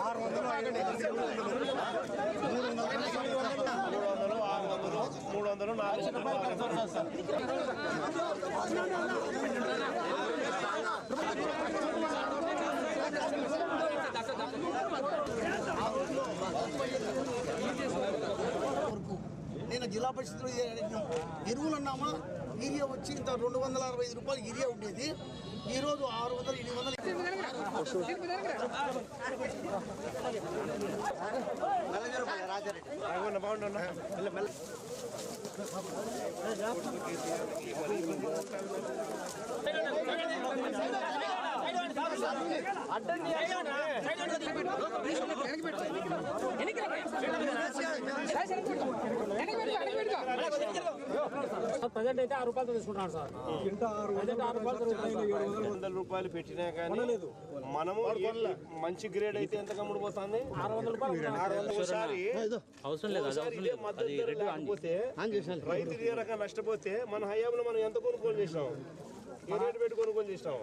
ఆరు వందలు మూడు వందలు నాలుగు నేను జిల్లా పరిషత్లో ఎరువులు అన్నామా? యూరియా వచ్చి ఇంత రెండు వందల అరవై ఐదు రూపాయలు యూరియా ఉండేది ఈ రోజు ఆరు వందలు ఎనిమిది వందలు బాగున్నా బాగున్నా ప్రజెంట్ అయితే ఆరు రూపాయలతో తీసుకుంటున్నాను సార్. ప్రజెంట్ ఆరు రూపాయలు వందల రూపాయలు. పెట్టినా కానీ మనము మంచి గ్రేడ్ అయితే ఎంత కమ్ముడిపోతుంది ఆరు వందల రూపాయలు ఆరు వందలు ఒకసారి అవసరం లేదు రైతు రకంగా నష్టపోతే మన హయాంలో మనం ఎంత కొనుగోలు చేసినాం? ఏ రేటు పెట్టి కొనుగోలు చేసినాం?